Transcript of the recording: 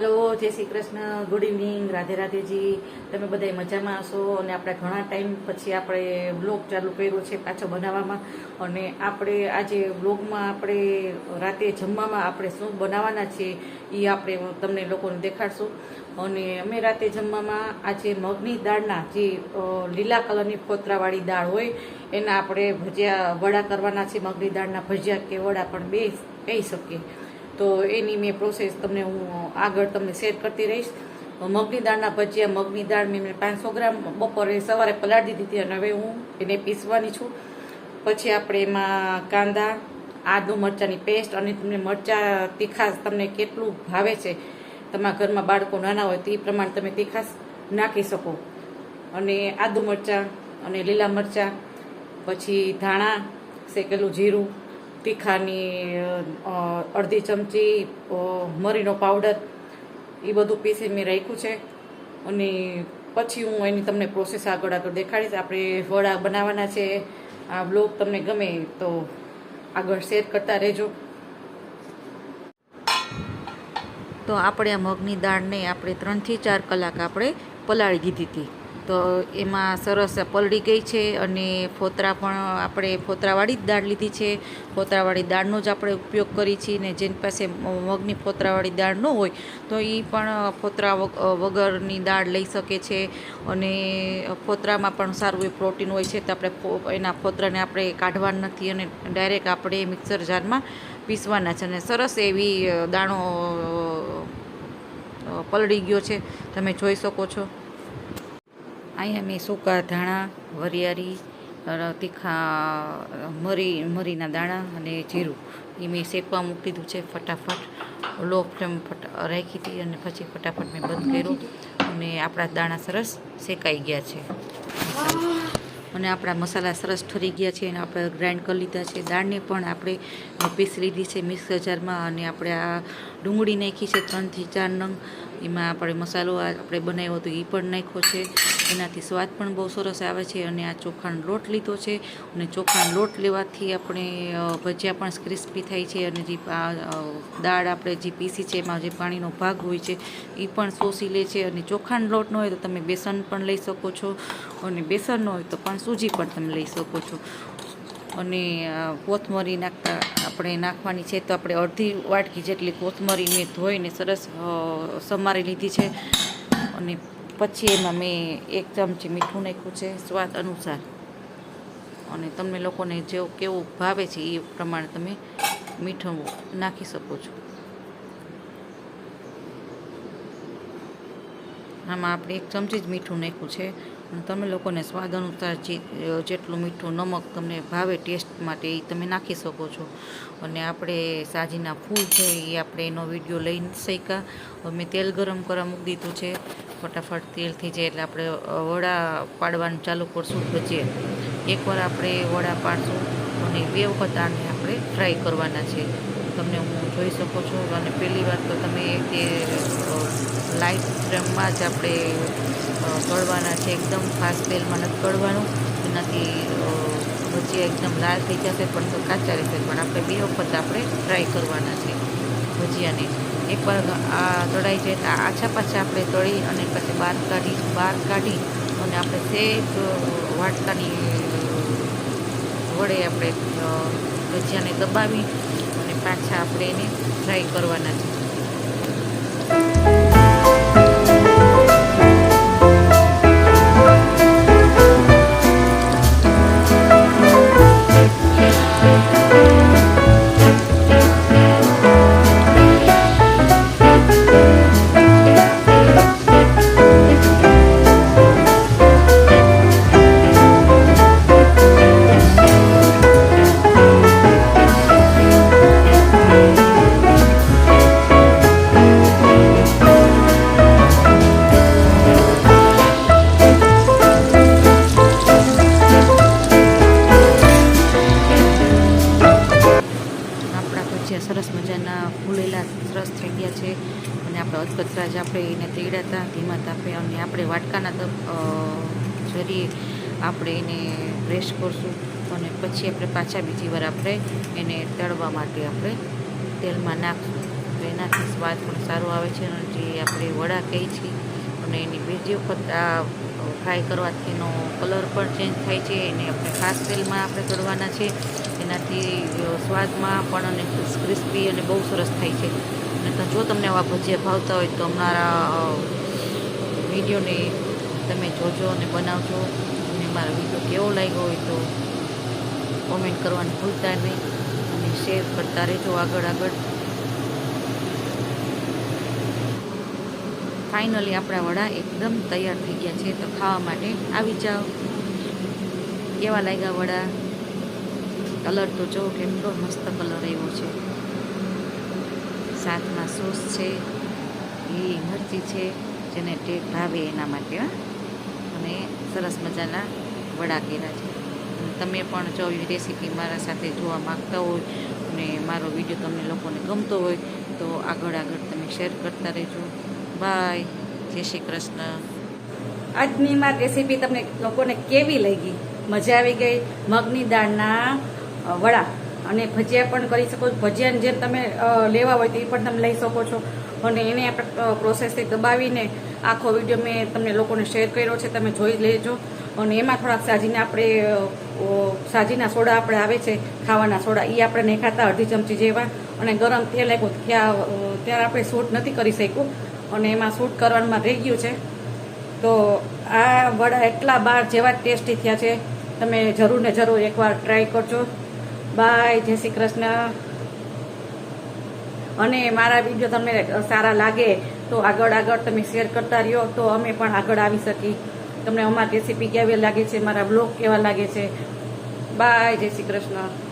Hello જય Shri Krishna. Good evening Radhe Radhe ji. તમે બધા મજામાં હશો? અને આપણે ઘણા ટાઈમ પછી આપણે બ્લોગ ચાલુ કર્યો છે પાછો બનાવવામાં. અને આપણે આજે બ્લોગમાં આપણે રાતે જમવામાં આપણે શું બનાવવાના છીએ એ આપણે તમને લોકોને દેખાડશું. અને અમે રાતે જમવામાં આજે મગની દાળના જે લીલા કલરની ફોતરાવાળી દાળ હોય, એના આપણે ભજીયા વડા કરવાના છે. મગની દાળના ભજીયા કે વડા પણ બે કહી શકીએ. તો એની મેં પ્રોસેસ તમને હું આગળ તમને શેર કરતી રહીશ. મગની દાળના ભજીયા, મગની દાળ મેં પાંચસો ગ્રામ બપોરે સવારે પલાળી દીધી હતી અને હવે હું એને પીસવાની છું. પછી આપણે એમાં કાંદા, આદું મરચાંની પેસ્ટ અને તમને મરચાં તીખાશ તમને કેટલું ભાવે છે, તમારા ઘરમાં બાળકો નાના હોય તો પ્રમાણે તમે તીખાશ નાખી શકો. અને આદુ મરચાં અને લીલા મરચાં, પછી ધાણા, શેકેલું જીરું તીખાની અડધી ચમચી મરીનો પાવડર એ બધું પીસી મેં રાખ્યું છે. અને પછી હું એની તમને પ્રોસેસ આગળ આગળ દેખાડીશ. આપણે વડા બનાવવાના છે. આ બ્લોગ તમને ગમે તો આગળ શેર કરતા રહેજો. તો આપણે આ મગની દાળને આપણે ત્રણથી ચાર કલાક આપણે પલાળી દીધી હતી. તો એમાં સરસ પલળી ગઈ છે અને ફોતરા પણ આપણે ફોતરાવાળી જ દાળ લીધી છે. ફોતરાવાળી દાળનો જ આપણે ઉપયોગ કરીએ છીએ ને જેની પાસે મગની ફોતરાવાળી દાળ ન હોય તો એ પણ ફોતરા વગરની દાળ લઈ શકે છે અને ફોતરામાં પણ સારું એ પ્રોટીન હોય છે તો આપણે એના ફોતરાને આપણે કાઢવાના નથી અને ડાયરેક્ટ આપણે મિક્સર જારમાં પીસવાના છે અને સરસ એવી દાણો પલળી ગયો છે. તમે જોઈ શકો છો. અહીંયા મેં સૂકા ધાણા, વરિયાળી તીખા મરી, મરીના દાણા અને જીરું. એ મેં શેકવા મૂકી દીધું છે ફટાફટ. લો ફ્લેમ ફટ રાખી હતી અને પછી ફટાફટ મેં બંધ કર્યું. અને આપણા દાણા સરસ શેકાઈ ગયા છે. અને આપણા મસાલા સરસ ઠરી ગયા છે અને આપણે ગ્રાઇન્ડ કરી લીધા છે. દાળને પણ આપણે પીસી લીધી છે મિક્સ જારમાં અને આપણે આ ડુંગળી નાખી છે ત્રણથી ચાર નંગ. એમાં આપણે મસાલો આપણે બનાવ્યો હતો એ પણ નાખ્યો છે. એનાથી સ્વાદ પણ બહુ સરસ આવે છે અને આ ચોખાનો લોટ લીધો છે. અને ચોખાનો લોટ લેવાથી આપણે ભજીયા પણ ક્રિસ્પી થાય છે અને જે દાળ આપણે જે પીસી છે એમાં જે પાણીનો ભાગ હોય છે એ પણ શોષી લે છે. અને ચોખાનો લોટ ન હોય તો તમે બેસન પણ લઈ શકો છો. અને બેસન હોય તો પણ સૂજી પણ તમે લઈ શકો છો. અને કોથમરી નાખતા આપણે નાખવાની છે તો આપણે અડધી વાટકી જેટલી કોથમરી મેં ધોઈને સરસ સમારી લીધી છે. અને પછી એમાં મેં એક ચમચી મીઠું નાખ્યું છે સ્વાદ અનુસાર. અને તમને લોકોને જેવું કેવું ભાવે છે એ પ્રમાણે તમે મીઠું નાખી શકો છો. આમાં આપણે એક ચમચી જ મીઠું નાખ્યું છે. અને તમે લોકોને સ્વાદ અનુસાર જેટલું મીઠું, નમક તમને ભાવે ટેસ્ટ માટે એ તમે નાખી શકો છો. અને આપણે સાજીના ફૂલ છે એ આપણે એનો વીડિયો લઈ શક્યા. હવે તેલ ગરમ કરવા મૂકી દીધું છે. ફટાફટ તેલ થઈ એટલે આપણે વડા પાડવાનું ચાલુ કરશું. ભજીએ એકવાર આપણે વડા પાડશું. અને બે વખત આને આપણે ફ્રાય કરવાના છે. તમને હું જોઈ શકો છો. અને પહેલી વાર તો તમે તે લાઇટ ફ્રેમમાં જ આપણે અ, તળવાના છે. એકદમ ફાસ્ટ તેલમાં નથી તળવાનું. એનાથી ભજીયા એકદમ લાલ થઈ જશે પણ તો કાચા રહેશે. પણ આપણે બે વખત આપણે ટ્રાય કરવાના છે ભજીયાને. એકવાર આ તળાઈ જાય તો આછા પાછા આપણે તળી અને પછી બહાર કાઢી બહાર કાઢી અને આપણે તે અ, વાટકાની વડે આપણે ભજીયાને દબાવી પાછા આપણે એને ફ્રાય કરવાના છે. અધકચરા જ આપણે એને તેડ્યા હતા, ધીમા તાપે અને આપણે વાટકાના તપ જરીએ આપણે એને પ્રેસ કરશું અને પછી આપણે પાછા બીજી વાર આપણે એને તળવા માટે આપણે તેલમાં નાખશું. તો એનાથી સ્વાદ પણ સારો આવે છે અને જે આપણે વડા કહીએ છીએ અને એની બીજી વખત આ ફ્રાય કરવાથી એનો કલર પણ ચેન્જ થાય છે, એને આપણે ખાસ તેલમાં આપણે તળવાના છે. એનાથી સ્વાદમાં પણ અને ક્રિસ્પી અને બહુ સરસ થાય છે. અને જો તમને આવા ભજીયા ભાવતા હોય તો અમારા વિડીયોને તમે જોજો અને બનાવજો. અને મારો વીડિયો કેવો લાગ્યો હોય તો કોમેન્ટ કરવાનું ભૂલતા નહીં અને શેર કરતા રહેજો આગળ આગળ. ફાઇનલી આપણા વડા એકદમ તૈયાર થઈ ગયા છે. તો ખાવા માટે આવી જાઓ. કેવા લાગ્યા વડા? કલર તો જો કેટલો મસ્ત કલર આવ્યો છે. સાથમાં સોસ છે એ મરચી છે, જેને ટેક ભાવે એના માટે અને સરસ મજાના વડા કર્યા છે. તમે પણ જો એ રેસીપી મારા સાથે જોવા માંગતા હોય અને મારો વીડિયો તમને લોકોને ગમતો હોય, તો આગળ આગળ તમે શેર કરતા રહેજો. બાય જય શ્રી કૃષ્ણ. આજની મારી રેસીપી તમને લોકોને કેવી લાગી? મજા આવી ગઈ? મગની દાળના વડા. અને ભજીયા પણ કરી શકો છો. ભજીયાને જેમ તમે લેવા હોય તો એ પણ તમે લઈ શકો છો. અને એને આપણે પ્રોસેસથી દબાવીને આખો વીડિયો મેં તમને લોકોને શેર કર્યો છે તમે જોઈ લેજો. અને એમાં થોડાક સાજીના આપણે સાજીના સોડા આપણે આવે છે ખાવાના સોડા એ આપણે નહીં ખાતા અડધી ચમચી જેવા. અને ગરમ તેલ અ, ત્યારે આપણે શૂટ નથી કરી શક્યું. અને એમાં શૂટ કરવાનું રહી ગયું છે. તો આ વડા એટલા બાર જેવા ટેસ્ટી થયા છે. તમે જરૂર ને જરૂર એકવાર ટ્રાય કરજો. બાય, જય શ્રી કૃષ્ણ. અને મારા વીડિયો તમને સારા લાગે તો આગળ આગળ તમે શેર કરતા રહ્યો તો અમે પણ આગળ આવી શકી તમને અમારી રેસીપી કેવી લાગે છે, મારા બ્લોગ કેવા લાગે છે. બાય, જય શ્રી કૃષ્ણ.